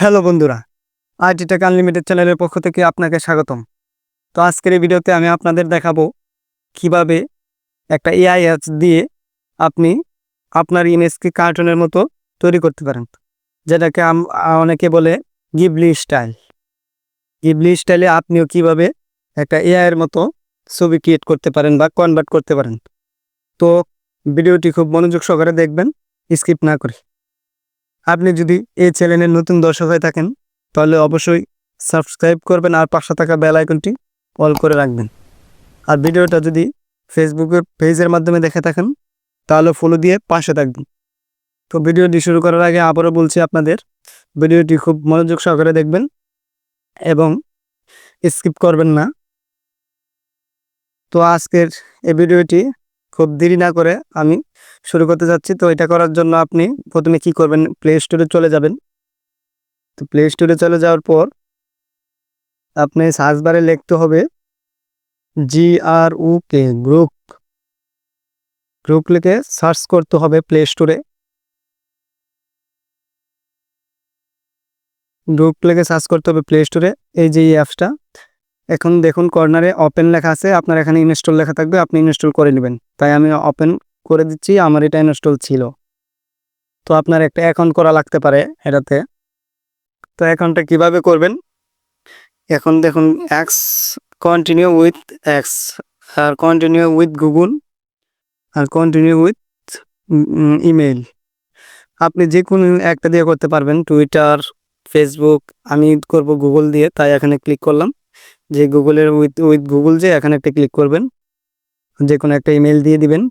Hello বন্ধুরা, IT take unlimited চ্যানেলের পক্ষ থেকে আপনাকে স্বাগতম। তো আজকের এই ভিডিওতে আমি আপনাদের দেখাবো কীভাবে একটা এআই অ্যাপস দিয়ে আপনি আপনার ইমেজকে কার্টুনের মতো তৈরি করতে পারেন। যেটাকে অনেকে বলে গিবলি স্টাইল। গিবলি স্টাইলে আপনিও কীভাবে একটা এআই এর মতো ছবি ক্রিয়েট করতে পারেন বা কনভার্ট করতে পারেন। তো ভিডিওটি খুব মনোযোগ সহকারে দেখবেন, স্কিপ না করে। আপনি যদি এই চ্যানেলের নতুন দর্শক হয়ে থাকেন, তাহলে অবশ্যই সাবস্ক্রাইব করবেন আর পাশে থাকা বেল আইকনটি অল করে রাখবেন। আর ভিডিওটা যদি ফেসবুকের পেজের মাধ্যমে দেখে থাকেন, তাহলে ফলো দিয়ে পাশে থাকবেন। তো ভিডিওটি শুরু করার আগে আবারও বলছি আপনাদের, ভিডিওটি খুব মনোযোগ সহকারে দেখবেন এবং স্কিপ করবেন না। তো আজকের এই ভিডিওটি খুব দেরি না করে আমি শুরু করতে যাচ্ছি। তো এটা করার জন্য আপনি প্রথমে কি করবেন? প্লে স্টোরে চলে যাবেন। তো প্লে স্টোরে চলে যাওয়ার পর আপনি সার্চ বারে লিখতে হবে G R U K group group লিখে সার্চ করতে হবে প্লে স্টোরে গ্রুপ লিখে সার্চ করতে হবে প্লে স্টোরে এই যে অ্যাপসটা এখন দেখুন কর্নারে ওপেন লেখা আছে, আপনার এখানে ইনস্টল লেখা থাকবে, আপনি ইনস্টল করে নেবেন। তাই আমি ওপেন করে দিচ্ছি, আমার এটা ইনস্টল ছিল। তো আপনার একটা অ্যাকাউন্ট করা লাগতে পারে এটাতে। তো অ্যাকাউন্টটা কীভাবে করবেন? এখন দেখুন এক্স কন্টিনিউ উইথ এক্স আর কন্টিনিউ উইথ গুগল আর কন্টিনিউ উইথ ইমেল আপনি যে কোনো একটা দিয়ে করতে পারবেন টুইটার ফেসবুক আমি করব গুগল দিয়ে, তাই এখানে ক্লিক করলাম। যে গুগলের উইথ উইথ গুগল যে, এখানে একটা ক্লিক করবেন। যে কোনো একটা ইমেল দিয়ে দিবেন।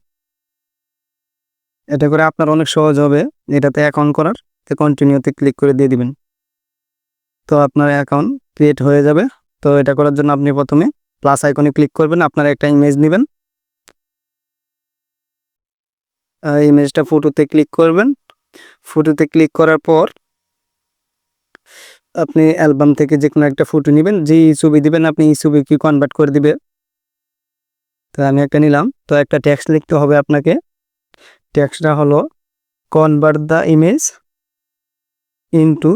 এটা করে আপনার অনেক সহজ হবে। এটাতে অ্যাকাউন্ট করার। তো কন্টিনিউতে ক্লিক করে দিয়ে দিবেন। তো আপনার অ্যাকাউন্ট ক্রিয়েট হয়ে যাবে। তো এটা করার জন্য আপনি প্রথমে প্লাস আইকনে ক্লিক করবেন। আপনার একটা ইমেজ নেবেন। ইমেজটা ফটোতে ক্লিক করবেন। ফটোতে ক্লিক করার পর আপনি অ্যালবাম থেকে যে কোনো একটা ফটো নেবেন, যেই ছবি দিবেন আপনি এই ছবি কি কনভার্ট করে দিবে? তো আমি একটা নিলাম। তো একটা ট্যাক্স লিখতে হবে আপনাকে। ট্যাক্সটা হলো কনভার্ট দ্য ইমেজ ইনটু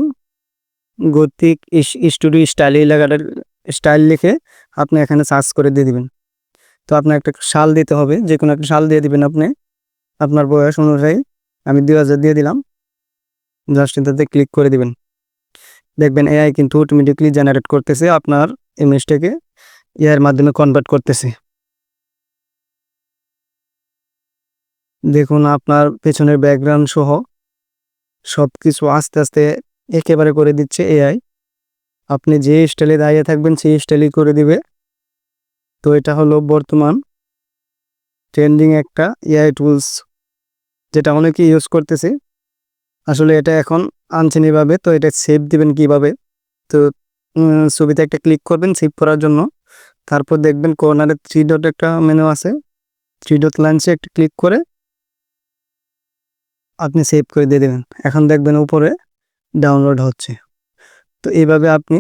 গতিক স্টুডিও স্টাইল এই লেখাটার স্টাইল লিখে আপনি এখানে সার্চ করে দিয়ে দিবেন। তো আপনার একটা শাল দিতে হবে। যে কোনো একটা শাল দিয়ে দিবেন আপনি। আপনার বয়স অনুযায়ী আমি দুই হাজার দিয়ে দিলাম। জাস্ট এটাতে ক্লিক করে দিবেন। দেখবেন এআই কিন্তু অটোমেটিকলি জেনারেট করতেছে আপনার ইমেজটাকে এআইয়ের মাধ্যমে কনভার্ট করতেছে। দেখুন আপনার পেছনের ব্যাকগ্রাউন্ড সহ সব কিছু আস্তে আস্তে একেবারে করে দিচ্ছে এআই আপনি যে স্টাইলে দাঁড়িয়ে থাকবেন সেই স্টাইলই করে দিবে। তো এটা হলো বর্তমান ট্রেন্ডিং একটা এআই টুলস যেটা অনেকে ইউজ করতেছে। আসলে এটা এখন আনছেন এভাবে, তো এটা সেভ দিবেন কীভাবে? তো ছবিতে একটা ক্লিক করবেন সেভ করার জন্য। তারপর দেখবেন কর্নারে থ্রি ডট একটা মেনু আছে। থ্রি ডট লাইনসে একটা ক্লিক করে আপনি সেভ করে দিয়ে দেবেন। এখন দেখবেন উপরে ডাউনলোড হচ্ছে। তো এইভাবে আপনি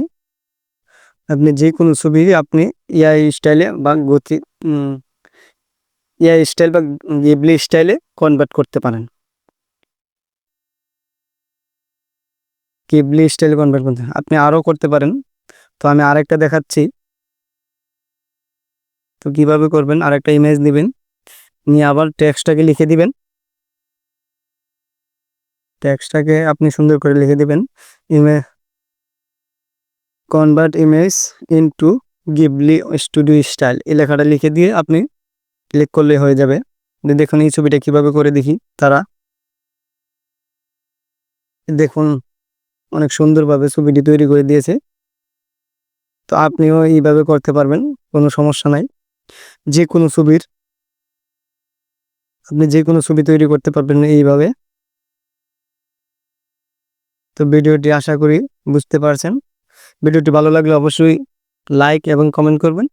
আপনি যে কোনো ছবি আপনি ইআই স্টাইলে বা গতি ইআই স্টাইল বা গিবলি স্টাইলে কনভার্ট করতে পারেন। কিবলি স্টাইল কনভার্ট করতে আপনি আরও করতে পারেন। তো আমি আরেকটা দেখাচ্ছি। তো কীভাবে করবেন? আরেকটা ইমেজ দিবেন। নিয়ে আবার টেক্সটটাকে লিখে দিবেন। টেক্সটটাকে আপনি সুন্দর করে লিখে দিবেন। Image convert image into Ghibli studio style এই লেখাটা লিখে দিয়ে আপনি ক্লিক করলে হয়ে যাবে। দেখুন এই ছবিটা কীভাবে করে দেখি তারা। দেখুন। অনেক সুন্দরভাবে ছবিটি তৈরি করে দিয়েছে। তো আপনিও এইভাবে করতে পারবেন, কোনো সমস্যা নাই। যে কোনো ছবির, আপনি যে কোনো ছবি তৈরি করতে পারবেন এইভাবে। তো ভিডিওটি আশা করি বুঝতে পারছেন। ভিডিওটি ভালো লাগলে অবশ্যই লাইক এবং কমেন্ট করবেন।